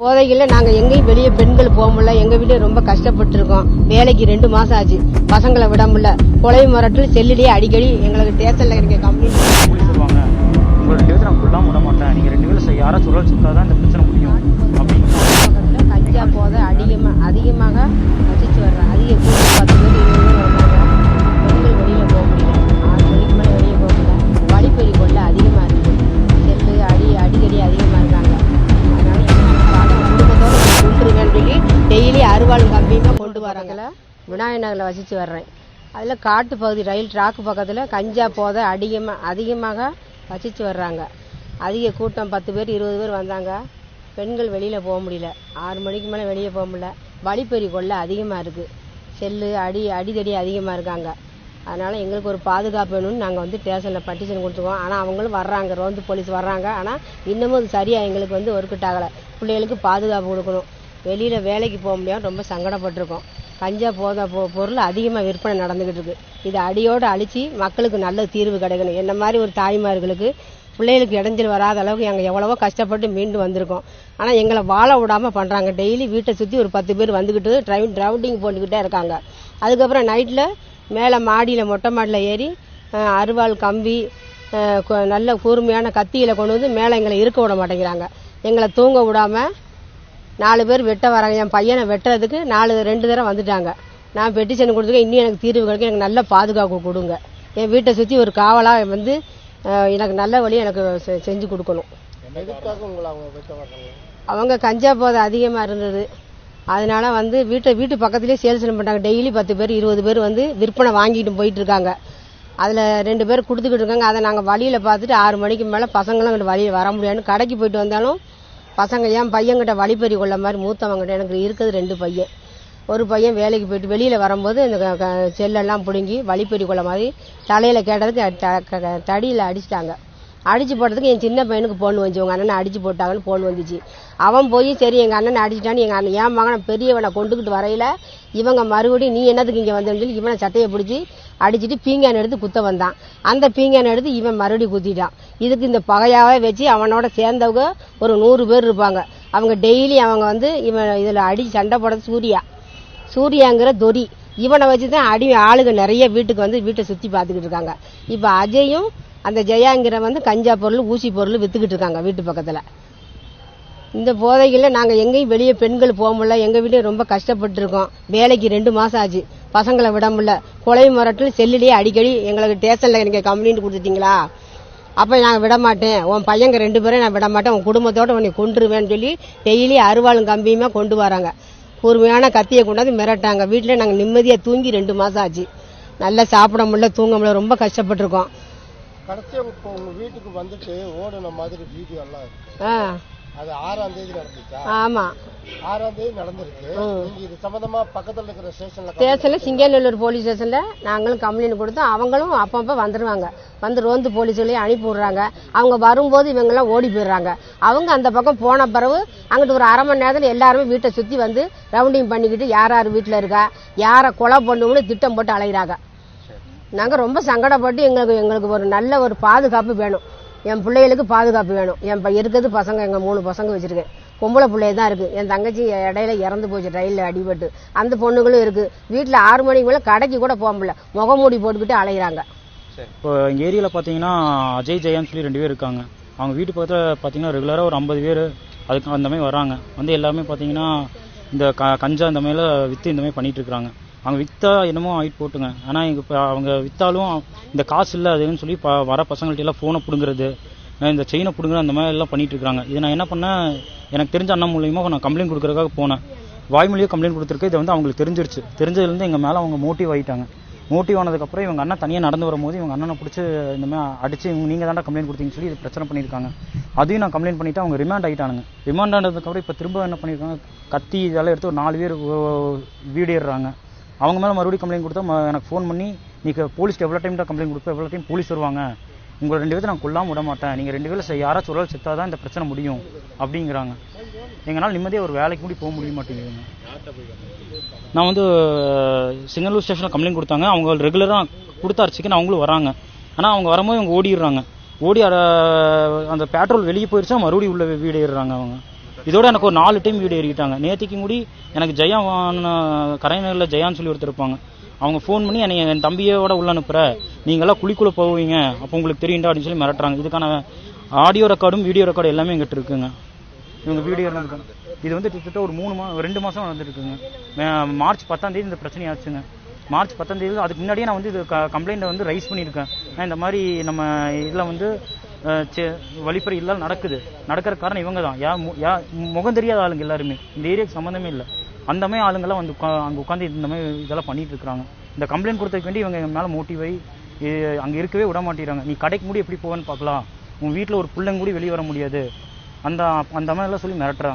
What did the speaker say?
போதைகளில் நாங்கள் எங்கேயும் வெளியே பெண்கள் போக முடியல. எங்கள் வீட்டில் ரொம்ப கஷ்டப்பட்டுருக்கோம். வேலைக்கு ரெண்டு மாதம் ஆச்சு. பசங்களை விட முடியல. கொலை மிரட்டல் செல்லுலேயே அடிக்கடி எங்களுக்கு ஸ்டேஷனில் இருக்க கம்ப்ளைண்ட் அருவாளும் கம்பியுமா கொண்டு வராங்கள விநாயகர் நகரில் வசித்து வர்றேன். அதில் காட்டு பகுதி ரயில் ட்ராக்கு பக்கத்தில் கஞ்சா போதை அதிகமாக அதிகமாக வசித்து வர்றாங்க. அதிக கூட்டம் பத்து பேர் இருபது பேர் வந்தாங்க. பெண்கள் வெளியில் போக முடியல. ஆறு மணிக்கு மேலே வெளியே போக முடியல. வழிப்பறி கொள்ளை அதிகமாக இருக்குது செல்லு அடி அடிதடி அதிகமாக இருக்காங்க. அதனால் எங்களுக்கு ஒரு பாதுகாப்பு வேணும்னு நாங்கள் வந்து ஸ்டேஷனில் பட்டிஷன் கொடுத்துருக்கோம். ஆனால் அவங்களும் வர்றாங்க. ரோந்து போலீஸ் வர்றாங்க. ஆனால் இன்னமும் அது சரியாக எங்களுக்கு வந்து ஒர்க் அவுட் ஆகலை. பிள்ளைகளுக்கு பாதுகாப்பு கொடுக்கணும். வெளியில் வேலைக்கு போக முடியாமல் ரொம்ப சங்கடப்பட்டிருக்கோம். கஞ்சா போதை போ பொருள் அதிகமாக விற்பனை நடந்துக்கிட்டு இருக்கு. இதை அடியோடு அழித்து மக்களுக்கு நல்ல தீர்வு கிடைக்கணும். என்ன மாதிரி ஒரு தாய்மார்களுக்கு பிள்ளைகளுக்கு இடைஞ்சல் வராத அளவுக்கு நாங்கள் எவ்வளவோ கஷ்டப்பட்டு மீண்டு வந்திருக்கோம். ஆனால் எங்களை வாழ விடாமல் பண்ணுறாங்க டெய்லி வீட்டை சுற்றி ஒரு பத்து பேர் வந்துக்கிட்டு ட்ரைவிங் ட்ரவுண்டிங் போட்டுக்கிட்டே இருக்காங்க. அதுக்கப்புறம் நைட்டில் மேலே மாடியில் மொட்டை மாடியில் ஏறி அருவாள் கம்பி கொ- நல்ல கூர்மையான கத்தியில் கொண்டு வந்து மேலே எங்களை இருக்க விட மாட்டேங்கிறாங்க. எங்களை தூங்க விடாமல் நாலு பேர் வெட்ட வராங்க. என் பையனை வெட்டுறதுக்கு நாலு ரெண்டு தடவை வந்துட்டாங்க. நான் பெட்டிஷன் கொடுத்துருக்கேன் இன்னும் எனக்கு தீர்வு கிடைக்கும் எனக்கு நல்ல பாதுகாப்பு கொடுங்க. என் வீட்டை சுற்றி ஒரு காவலாக வந்து எனக்கு நல்ல வழி எனக்கு செ- செஞ்சு கொடுக்கணும். அவங்க கஞ்சா போதை அதிகமாக இருந்தது. அதனால வந்து வீட்டை வீட்டு பக்கத்துலேயே சேல்ஸ் பண்ணிட்டாங்க. டெய்லி பத்து பேர் இருபது பேர் வந்து விற்பனை வாங்கிட்டு போயிட்டு இருக்காங்க. அதில் ரெண்டு பேர் கொடுத்துக்கிட்டு இருக்காங்க. அதை நாங்கள் வழியில் பார்த்துட்டு ஆறு மணிக்கு மேலே பசங்களும் அங்கிட்டு வழியில் வர முடியாதுன்னு கடைக்கு போயிட்டு வந்தாலும் பசங்க என் பையன்கிட்ட வழிப்பறி கொள்ள மாதிரி மூத்தவங்கிட்ட எனக்கு இருக்குது ரெண்டு பையன். ஒரு பையன் வேலைக்கு போயிட்டு வெளியில் வரும்போது இந்த செல்லெல்லாம் பிடுங்கி வழிப்பறி கொள்ள மாதிரி தலையில் கேட்டதுக்கு தடியில் அடிச்சிட்டாங்க. அடிச்சு போட்டதுக்கு என் சின்ன பையனுக்கு போன் வந்துச்சு. உங்கள் அண்ணனை அடிச்சு போட்டாங்கன்னு போன் வந்துச்சு. அவன் போய் சரி எங்கள் அண்ணனை அடிச்சிட்டான்னு எங்கள் அண்ணன் என் மகனை பெரியவனை கொண்டுக்கிட்டு வரையில இவங்க மறுபடியும் நீ என்னதுக்கு இங்கே வந்தேன்னு சொல்லி இவனை சட்டையை பிடிச்சி அடிச்சிட்டு பீங்கான் எடுத்து குத்த வந்தான். அந்த பீங்கான் எடுத்து இவன் மறுபடியும் குத்திட்டான். இதுக்கு இந்த பகையாவே வச்சு அவனோட சேர்ந்தவங்க ஒரு நூறு பேர் இருப்பாங்க. அவங்க டெய்லி அவங்க வந்து இவன் இதில் அடி சண்டை போட சூர்யா. சூர்யாங்கிற தொரி இவனை வச்சு தான் அடி ஆளுங்க நிறைய வீட்டுக்கு வந்து வீட்டை சுற்றி பார்த்துக்கிட்டு இருக்காங்க. இப்போ அஜயும் அந்த ஜெயாங்கிற வந்து கஞ்சா பொருள் ஊசி பொருள் வித்துக்கிட்டு இருக்காங்க வீட்டு பக்கத்தில். இந்த போதைகளில் நாங்கள் எங்கேயும் வெளியே பெண்கள் போக முடியல. எங்கள் வீட்டையும் ரொம்ப கஷ்டப்பட்டுருக்கோம். வேலைக்கு ரெண்டு மாதம் ஆச்சு. பசங்களை விட முடியல. கொலை மிரட்டல் செல்லுலேயே அடிக்கடி எங்களுக்கு ஸ்டேஷனில் நீங்கள் கம்ப்ளைண்ட் கொடுத்துட்டீங்களா? அப்போ நான் விட மாட்டேன். உன் பையங்க ரெண்டு பேரும் நான் விட மாட்டேன். உன் குடும்பத்தோட உன்னை கொண்டுருவேன்னு சொல்லி டெய்லி அருவாளும் கம்பியுமா கொண்டு வராங்க. கூர்மையான கத்தியை கொண்டாந்து மிரட்டாங்க வீட்டில் நாங்கள் நிம்மதியாக தூங்கி ரெண்டு மாதம் ஆச்சு. நல்லா சாப்பிட முடியல தூங்க முடியல. ரொம்ப கஷ்டப்பட்டிருக்கோம். கடைசியா இப்போ உங்க வீட்டுக்கு வந்துட்டு ஓடுன மாதிரி வீடியோ எல்லாம் ஆ. அது ஆறாம் தேதி நடந்துச்சா? ஆமாம் ஆறாம் தேதி நடந்திருக்கு. இது சம்பந்தமா பக்கத்துல இருக்கிற ஸ்டேஷன்ல ஸ்டேஷனில் சிங்கநல்லூர் போலீஸ் ஸ்டேஷனில் நாங்களும் கம்ப்ளைண்ட் கொடுத்தோம். அவங்களும் அப்பப்போ வந்துடுவாங்க வந்து ரோந்து போலீஸ்களையும் அனுப்பி விடுறாங்க. அவங்க வரும்போது இவங்கெல்லாம் ஓடி போயிடுறாங்க. அவங்க அந்த பக்கம் போன பிறகு அங்கிட்டு ஒரு அரை மணி நேரத்தில் எல்லாருமே வீட்டை சுற்றி வந்து ரவுண்டிங் பண்ணிக்கிட்டு யார் யார் வீட்டில் இருக்கா யாரை கொலை பண்ணுவோம்னு திட்டம் போட்டு அலைகிறாங்க நாங்கள் ரொம்ப சங்கடப்பட்டு எங்களுக்கு எங்களுக்கு ஒரு நல்ல ஒரு பாதுகாப்பு வேணும். என் பிள்ளைகளுக்கு பாதுகாப்பு வேணும். என் இருக்கிறது பசங்க எங்கள் மூணு பசங்க வச்சுருக்கேன். பொம்பளை பிள்ளைய தான் இருக்குது என் தங்கச்சி இடையில இறந்து போச்சு ரயிலில் அடிபட்டு. அந்த பொண்ணுங்களும் இருக்குது வீட்டில் ஆறு மணிக்கு மேலே கடைக்கு கூட போக முடியல. முகமூடி போட்டுக்கிட்டு அலைகிறாங்க இப்போ எங்கள் ஏரியாவில் பார்த்தீங்கன்னா அஜய் ஜெயான்னு சொல்லி ரெண்டு பேர் இருக்காங்க. அவங்க வீட்டு பக்கத்தில் பார்த்தீங்கன்னா ரெகுலராக ஒரு ஐம்பது பேர் அதுக்கு அந்த மாதிரி வராங்க. வந்து எல்லாமே பார்த்தீங்கன்னா இந்த க கஞ்சா இந்த மாதிரிலாம் விற்று இந்த மாதிரி பண்ணிட்டு இருக்காங்க. அவங்க விற்றா என்னமோ ஆயிட்டு போட்டுங்க. ஆனால் எங்கள் இப்போ அவங்க விற்றாலும் இந்த காசு இல்லை அதுன்னு சொல்லி ப வர பசங்கள்ட்ட எல்லாம் ஃபோனை பிடுங்குறது இந்த செயினை பிடுங்குற அந்த மாதிரி எல்லாம் பண்ணிட்டு இருக்காங்க. இதை நான் என்ன பண்ணேன் எனக்கு தெரிஞ்ச அண்ணன் மூலியமாக நான் கம்ப்ளைண்ட் கொடுக்குறதுக்காக போனேன். வாய்மொழியே கம்ப்ளைண்ட் கொடுத்துருக்கு. இது வந்து அவங்களுக்கு தெரிஞ்சிருச்சு. தெரிஞ்சதுலேருந்து எங்கள் மேலே அவங்க மோட்டிவ் ஆகிட்டாங்க மோட்டிவ் ஆனதுக்கப்புறம் இவங்க அண்ணன் தனியாக நடந்து வரும்போது இவங்க அண்ணனை பிடிச்சி இந்த மாதிரி அடிச்சு இவங்க நீங்கள் தாண்டா கம்ப்ளைண்ட் கொடுத்தீங்கன்னு சொல்லி இது பிரச்சனை பண்ணியிருக்காங்க. அதையும் நான் கம்ப்ளைண்ட் பண்ணிவிட்டு அவங்க ரிமாண்ட் ஆகிட்டானுங்க ரிமாண்ட் ஆனதுக்கப்புறம் இப்போ திரும்ப என்ன பண்ணியிருக்காங்க கத்தி இதெல்லாம் எடுத்து ஒரு நாலு பேர் வீடிடுறாங்க. அவங்க மேலே மறுபடியும் கம்ப்ளைண்ட் கொடுத்தா எனக்கு ஃபோன் பண்ணி நீங்கள் போலீஸ்க்கு எவ்வளோ டைம் தான் கம்ப்ளைண்ட் கொடுப்போம் எவ்வளோ டைம் போலீஸ் வருவாங்க? உங்களை ரெண்டு பேரும் நான் கொல்லாமல் விட மாட்டேன். நீங்கள் ரெண்டு பேரும் யாராச்சும் ஒரு ஆள் தான் இந்த பிரச்சனை முடியும். அப்படிங்கிறாங்க. எங்களால் நிம்மதியாக ஒரு வேலைக்கு கூட போக முடிய மாட்டேங்குதுங்க. நான் வந்து சிங்கலூர் ஸ்டேஷனில் கம்ப்ளைண்ட் கொடுத்தாங்க. அவங்க ரெகுலராக கொடுத்த அரிசிக்கு அவங்களும் வராங்க. ஆனால் அவங்க வரும்போது அவங்க ஓடிடுறாங்க. ஓடி அந்த பெட்ரோல் வெளியே போயிடுச்சா மறுபடியும் உள்ள வீடு ஏறுறாங்க அவங்க. இதோட எனக்கு ஒரு நாலு டைம் வீடு ஏறிட்டாங்க நேத்திக்கு முடி எனக்கு ஜெயா கரைநகரில் ஜெயான்னு சொல்லி ஒருத்தர் இருப்பாங்க. அவங்க ஃபோன் பண்ணி என்னை என் தம்பியோட உள்ள அனுப்புற. நீங்களாம் குழிக்குள்ள போவீங்க. அப்போ உங்களுக்கு தெரியுண்டா அப்படின்னு சொல்லி மிரட்டுறாங்க. இதுக்கான ஆடியோ ரெக்கார்டும் வீடியோ ரெக்கார்டு எல்லாமே எங்கிட்ட இருக்குங்க. இவங்க வீடியோ இருக்காங்க இது வந்து கிட்டத்தட்ட ஒரு மூணு மா ரெண்டு மாதம் நடந்துருக்குங்க மார்ச் பத்தாம் தேதி இந்த பிரச்சனை ஆச்சுங்க. மார்ச் பத்தாம் தேதி அதுக்கு முன்னாடியே நான் வந்து இது கம்ப்ளைண்ட்டை வந்து ரைஸ் பண்ணியிருக்கேன். இந்த மாதிரி நம்ம இதில் வந்து வழிப்பறி இல்லாமல் நடக்குது. நடக்கிற காரணம் இவங்க தான் யா மு- யா முகம் தெரியாத ஆளுங்க எல்லாருமே. இந்த ஏரியாவுக்கு சம்மந்தமே இல்லை. அந்த மாதிரி ஆளுங்கெல்லாம் வந்து அங்கே உட்காந்து இந்த மாதிரி இதெல்லாம் பண்ணிட்டு இருக்கிறாங்க இந்த கம்ப்ளைண்ட் கொடுத்ததுக்கு வேண்டி இவங்க மேலே மோட்டிவ் ஆகி அங்கே இருக்கவே விட மாட்டேங்கிறாங்க நீ கடைக்கு மூடி எப்படி போவேன்னு பார்க்கலாம். உன் வீட்டில் ஒரு பிள்ளைங்க கூட வெளியே வர முடியாது. அந்த அந்த மாதிரிலாம் சொல்லி மிரட்டுறாங்க.